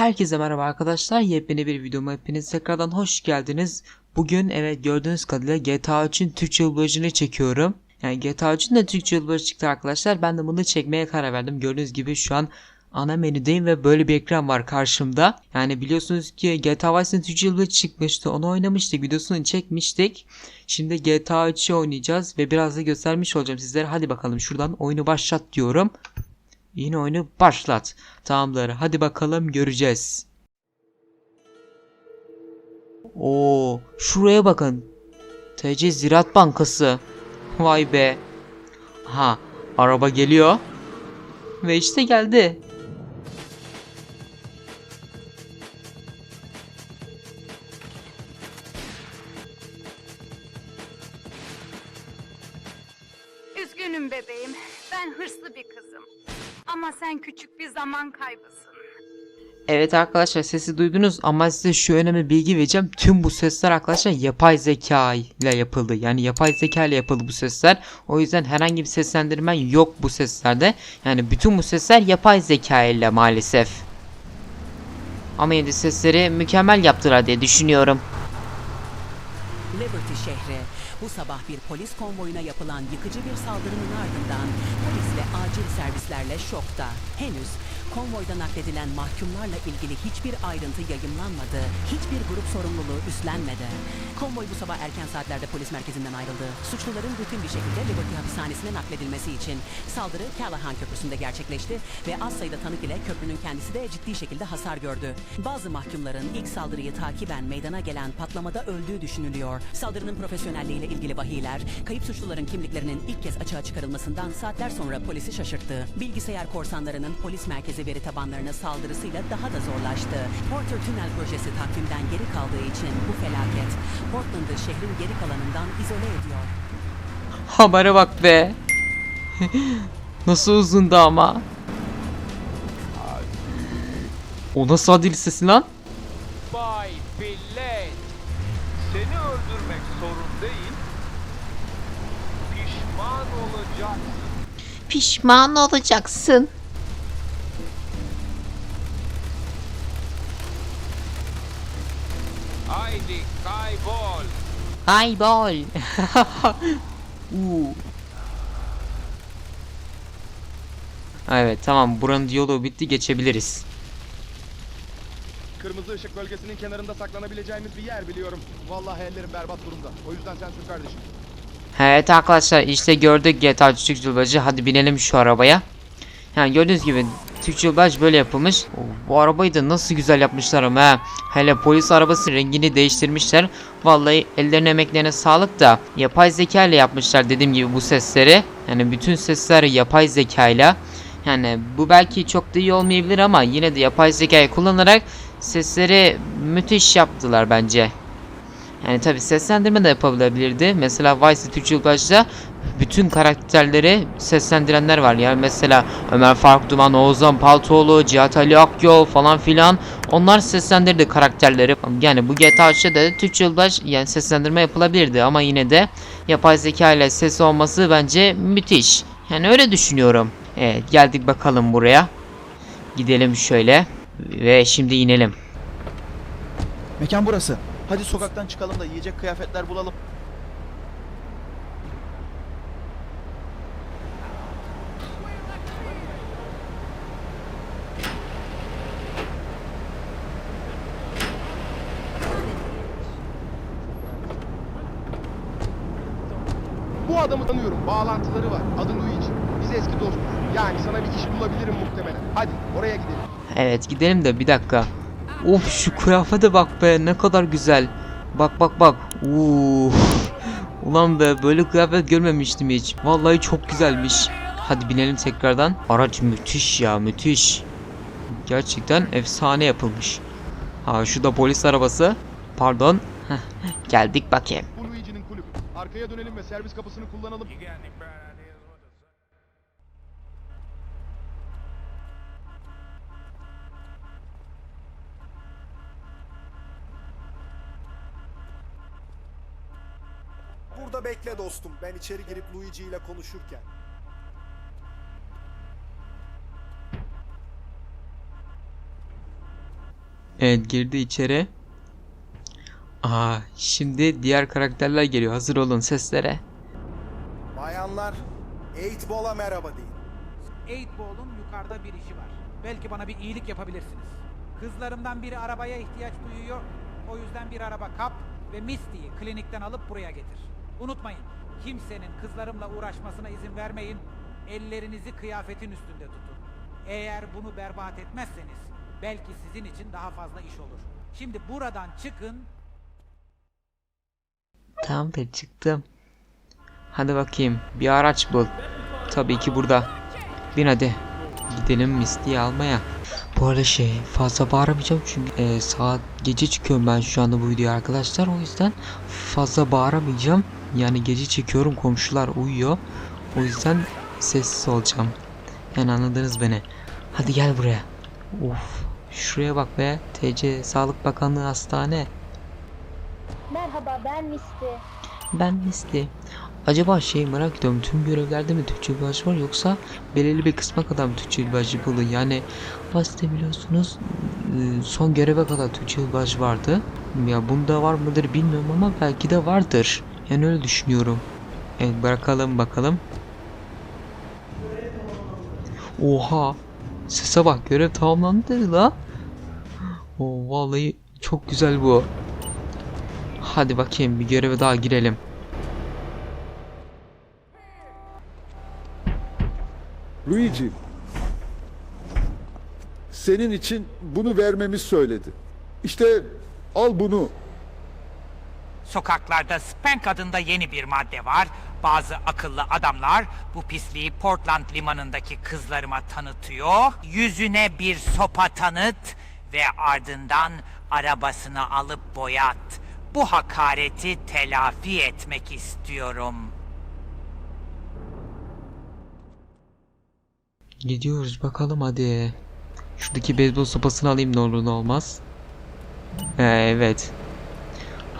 Herkese merhaba arkadaşlar. Yepyeni bir videoma hepiniz tekrardan hoş geldiniz. Bugün evet gördüğünüz kadarıyla GTA 3'ün Türkçe yılbaşını çekiyorum. Yani GTA 3'ün de Türkçe yılbaşı çıktı arkadaşlar. Ben de bunu çekmeye karar verdim. Gördüğünüz gibi şu an ana menüdeyim ve böyle bir ekran var karşımda. Yani biliyorsunuz ki GTA Vice'ın Türkçe yılbaşı çıkmıştı. Onu oynamıştık. Videosunu çekmiştik. Şimdi GTA 3'ü oynayacağız ve biraz da göstermiş olacağım sizlere. Hadi bakalım şuradan oyunu başlat diyorum. Yine oyunu başlat. Tamamdır. Hadi bakalım göreceğiz. Oo, şuraya bakın. TC Ziraat Bankası. Vay be. Ha, araba geliyor. Ve işte geldi. Evet arkadaşlar sesi duydunuz ama size şu önemli bilgi vereceğim. Tüm bu sesler arkadaşlar yapay zeka ile yapıldı. Yani yapay zeka ile yapıldı bu sesler. O yüzden herhangi bir seslendirmen yok bu seslerde. Yani bütün bu sesler yapay zeka ile maalesef. Ama yine de sesleri mükemmel yaptılar diye düşünüyorum. Liberty şehri bu sabah bir polis konvoyuna yapılan yıkıcı bir saldırının ardından polis ve acil servislerle şokta. Henüz konvoyda nakledilen mahkumlarla ilgili hiçbir ayrıntı yayımlanmadı. Hiçbir grup sorumluluğu üstlenmedi. Konvoy bu sabah erken saatlerde polis merkezinden ayrıldı. Suçluların rutin bir şekilde Liberty hapishanesine nakledilmesi için saldırı Callahan Köprüsü'nde gerçekleşti ve az sayıda tanık ile köprünün kendisi de ciddi şekilde hasar gördü. Bazı mahkumların ilk saldırıyı takiben meydana gelen patlamada öldüğü düşünülüyor. Saldırının profesyonelliğiyle ilgili vahiyler, kayıp suçluların kimliklerinin ilk kez açığa çıkarılmasından saatler sonra polisi şaşırttı. Bilgisayar korsanlarının polis merkezi veri tabanlarına saldırısıyla daha da zorlaştı. Porter Tünel projesi takvimden geri kaldığı için bu felaket Portland'ı şehrin geri kalanından izole ediyor. Habere bak be. Nasıl uzundu ama. O nasıl adil sesi lan? Bay Billet. Seni öldürmek sorun değil. Pişman olacaksın. Pişman olacaksın. Kaybol. Kaybol. Uuu. Evet tamam buranın diyaloğu bitti geçebiliriz. Kırmızı ışık bölgesinin kenarında saklanabileceğimiz bir yer biliyorum. Vallahi ellerim berbat durumda. O yüzden sen sür kardeşim. Evet arkadaşlar işte gördük GTA Türk Yılbaşı hadi binelim şu arabaya. Yani gördüğünüz gibi Türk Yılbaşı böyle yapılmış. Oo, Bu arabayı da nasıl güzel yapmışlar ama ha. Hele polis arabası rengini değiştirmişler. Vallahi ellerine emeklerine sağlık da yapay zeka ile yapmışlar dediğim gibi bu sesleri. Yani bütün sesler yapay zeka ile. Yani bu belki çok da iyi olmayabilir ama yine de yapay zekayı kullanarak sesleri müthiş yaptılar bence. Yani tabi seslendirme de yapabilirdi. Mesela Vice Türkçe Yılbaşı'da bütün karakterleri seslendirenler var. Yani mesela Ömer Faruk Duman, Oğuzhan Paltoğlu, Cihat Ali Akyol falan filan. Onlar seslendirdi karakterleri. Yani bu GTA 3'te de Türkçe Yılbaşı yani seslendirme yapılabilirdi ama yine de yapay zeka ile ses olması bence müthiş. Yani öyle düşünüyorum. Evet geldik bakalım buraya. Gidelim şöyle ve şimdi inelim. Mekan burası. Hadi sokaktan çıkalım da yiyecek kıyafetler bulalım. Bu adamı tanıyorum. Bağlantıları var. Adı Luigi. Biz eski dostuz. Yani sana bir iş bulabilirim muhtemelen. Hadi oraya gidelim. Evet gidelim de bir dakika. Of şu kıyafete bak be ne kadar güzel. Bak bak bak. Uf. Ulan be böyle kıyafet görmemiştim hiç. Vallahi çok güzelmiş. Hadi binelim tekrardan. Araç müthiş ya müthiş. Gerçekten efsane yapılmış. Ha şu da polis arabası. Pardon. Heh, Geldik bakayım. Arkaya dönelim ve servis kapısını kullanalım. Burada bekle dostum. Ben içeri girip Luigi ile konuşurken. Evet girdi içeri. Aa şimdi diğer karakterler geliyor. Hazır olun seslere. Bayanlar, Eightball'a merhaba deyin. Eightball'un yukarıda bir işi var. Belki bana bir iyilik yapabilirsiniz. Kızlarımdan biri arabaya ihtiyaç duyuyor. O yüzden bir araba kap ve Misty'yi klinikten alıp buraya getir. Unutmayın, kimsenin kızlarımla uğraşmasına izin vermeyin. Ellerinizi kıyafetin üstünde tutun. Eğer bunu berbat etmezseniz belki sizin için daha fazla iş olur. Şimdi buradan çıkın Tamam da çıktım. Hadi bakayım bir araç bul. Tabii ki burada. Bin hadi. Gidelim Misty'yi almaya. Bu arada şey fazla bağıramayacağım çünkü e, saat gece çıkıyorum ben şu anda bu videoya arkadaşlar o yüzden fazla bağıramayacağım. Yani gece çekiyorum komşular uyuyor. O yüzden sessiz olacağım. Yani anladınız beni. Hadi gel buraya. Of şuraya bak be. TC Sağlık Bakanlığı Hastane. Merhaba ben Misty. Ben Misli. Acaba şey merak ediyorum tüm görevlerde mi Türkçe dublaj var yoksa belirli bir kısma kadar mı Türkçe dublaj yapıldı? Yani Basit biliyorsunuz e, son göreve kadar Türkçe dublaj vardı. Ya bunda var mıdır bilmiyorum ama belki de vardır. Yani öyle düşünüyorum. Evet bırakalım bakalım. Oha. Sese bak görev tamamlandı dedi la. Oo, vallahi çok güzel bu. Hadi bakayım bir göreve daha girelim. Luigi, senin için bunu vermemi söyledi. İşte al bunu. Sokaklarda Spank adında yeni bir madde var. Bazı akıllı adamlar bu pisliği Portland limanındaki kızlarıma tanıtıyor. Yüzüne bir sopa tanıt ve ardından arabasını alıp boyat. Bu hakareti telafi etmek istiyorum. Gidiyoruz bakalım hadi. Şuradaki beyzbol sopasını alayım ne olur ne olmaz. Ee, evet.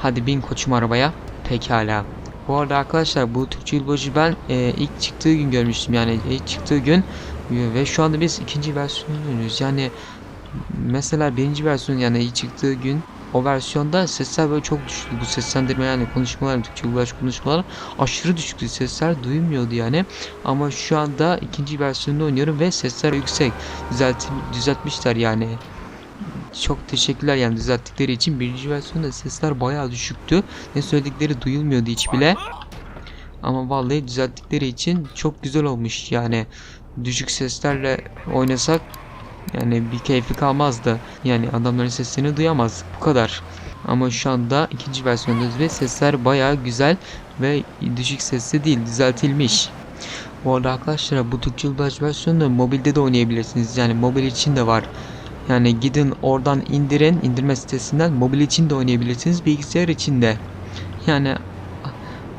Hadi bin koçum arabaya. Pekala. Bu arada arkadaşlar bu Türkçe yılbaşı ben e, ilk çıktığı gün görmüştüm. Yani ilk çıktığı gün ve şu anda biz ikinci versiyonunu oynuyoruz. Yani mesela birinci versiyon yani ilk çıktığı gün o versiyonda sesler böyle çok düşüktü. Bu seslendirme yani konuşmalar Türkçe yılbaşı konuşmalar aşırı düşüktü. Sesler duyulmuyordu yani. Ama şu anda ikinci versiyonunu oynuyorum ve sesler yüksek. Düzeltim düzeltmişler yani çok teşekkürler yani düzelttikleri için birinci versiyonda sesler bayağı düşüktü. Ne söyledikleri duyulmuyordu hiç bile. Ama vallahi düzelttikleri için çok güzel olmuş yani. Düşük seslerle oynasak yani bir keyfi kalmazdı. Yani adamların sesini duyamaz. Bu kadar. Ama şu anda ikinci versiyondayız ve sesler bayağı güzel ve düşük sesli değil düzeltilmiş. Bu arada arkadaşlar bu Türkçe dublaj versiyonunu mobilde de oynayabilirsiniz. Yani mobil için de var. Yani gidin oradan indirin indirme sitesinden mobil için de oynayabilirsiniz bilgisayar için de. Yani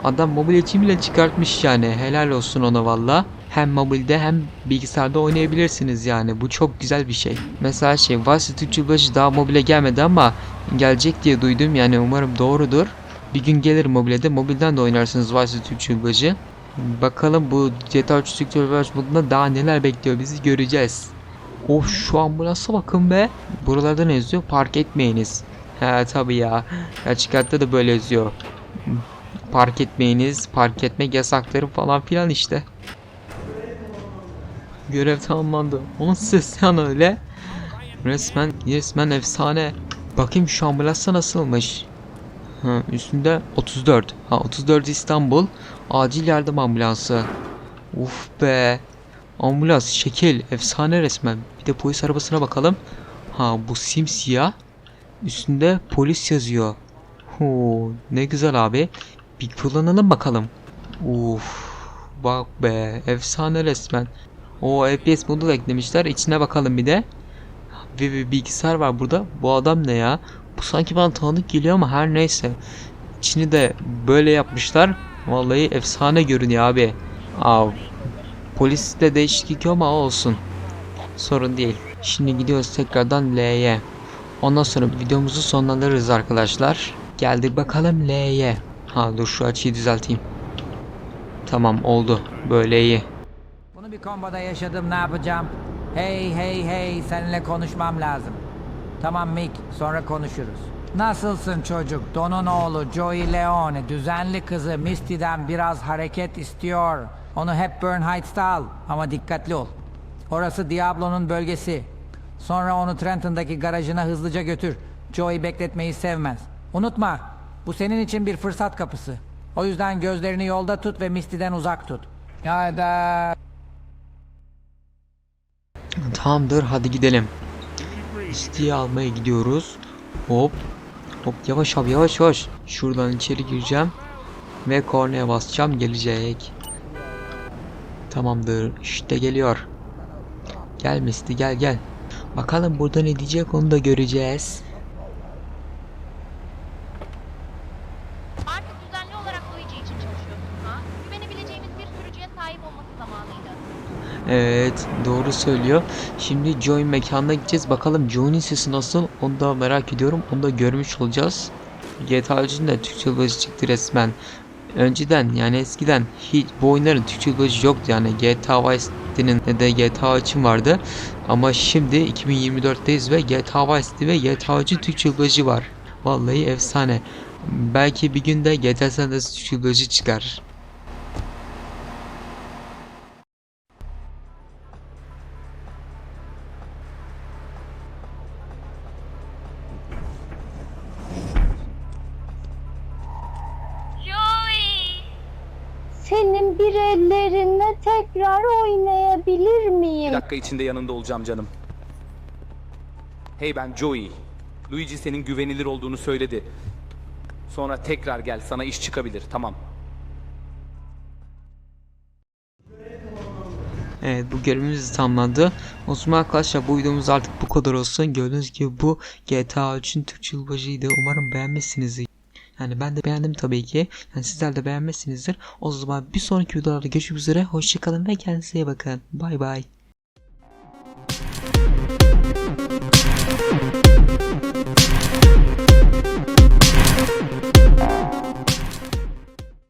adam mobil için bile çıkartmış yani helal olsun ona valla. Hem mobilde hem bilgisayarda oynayabilirsiniz yani bu çok güzel bir şey. Mesela şey Vice dublajı daha mobile gelmedi ama gelecek diye duydum yani umarım doğrudur. Bir gün gelir mobile de mobilden de oynarsınız Vice dublajı. Bakalım bu GTA 3 Türkçe dublaj modunda daha neler bekliyor bizi göreceğiz. Of şu ambulansa bakın be. Buralarda ne yazıyor? Park etmeyiniz. He tabi ya. Hayatta da böyle yazıyor. Park etmeyiniz, park etmek yasakları falan filan işte. Görev tamamlandı. Onun sesi lan öyle. Resmen, resmen efsane. Bakayım şu ambulansa nasılmış. Ha, üstünde 34. Ha 34 İstanbul. Acil yardım ambulansı. Uf be. Ambulans şekil efsane resmen. Bir de polis arabasına bakalım. Ha bu simsiyah. Üstünde polis yazıyor. Huu, ne güzel abi. Bir kullanalım bakalım. Uf, bak be efsane resmen. O FPS modu da eklemişler. İçine bakalım bir de. Ve bir bilgisayar var burada. Bu adam ne ya? Bu sanki bana tanıdık geliyor ama her neyse. İçini de böyle yapmışlar. Vallahi efsane görünüyor abi. Aa, Poliste değişiklik ama olsun. Sorun değil. Şimdi gidiyoruz tekrardan L'ye. Ondan sonra videomuzu sonlandırırız arkadaşlar. Geldik bakalım L'ye. Ha dur şu açıyı düzelteyim. Tamam oldu. Böyle iyi. Bunu bir komboda yaşadım ne yapacağım? Hey hey hey seninle konuşmam lazım. Tamam Mick, sonra konuşuruz. Nasılsın çocuk? Don'un oğlu Joey Leone, düzenli kızı Misty'den biraz hareket istiyor. Onu Hepburn Heights'ta al ama dikkatli ol. Orası Diablo'nun bölgesi. Sonra onu Trenton'daki garajına hızlıca götür. Joey bekletmeyi sevmez. Unutma, bu senin için bir fırsat kapısı. O yüzden gözlerini yolda tut ve Misty'den uzak tut. Hadi. Tamamdır hadi gidelim. İsteği almaya gidiyoruz. Hop. Hop yavaş abi yavaş yavaş. Şuradan içeri gireceğim. Ve kornaya basacağım gelecek. Tamamdır işte geliyor. Gel Misty gel gel. Bakalım burada ne diyecek onu da göreceğiz. Artık düzenli olarak Luigi için çalışıyorsun ha? Güvenebileceğimiz bir sürücüye sahip olması zamanıydı. Evet doğru söylüyor. Şimdi Joy mekanına gideceğiz. Bakalım Joy'un sesi nasıl onu da merak ediyorum. Onu da görmüş olacağız. GTA 3'ün de Türkçe yılbaşı çıktı resmen. Önceden yani eskiden hiç bu oyunların Türkçe yılbaşı yoktu yani GTA Vice City'nin ne de GTA için vardı. Ama şimdi 2024'teyiz ve GTA Vice City ve GTA 3'ün Türkçe yılbaşı var. Vallahi efsane. Belki bir günde GTA San Andreas Türkçe yılbaşı çıkar. Senin bir ellerinle tekrar oynayabilir Bir miyim? dakika içinde yanında olacağım canım. Hey ben Joey. Luigi senin güvenilir olduğunu söyledi. Sonra tekrar gel sana iş çıkabilir tamam. Evet bu görevimiz tamamlandı. O zaman arkadaşlar bu videomuz artık bu kadar olsun. Gördüğünüz gibi bu GTA 3'ün Türkçe yılbaşıydı. Umarım beğenmişsinizdir. Yani ben de beğendim tabii ki. Yani sizler de beğenmişsinizdir. O zaman bir sonraki videolarda görüşmek üzere. Hoşçakalın ve kendinize iyi bakın. Bay bay.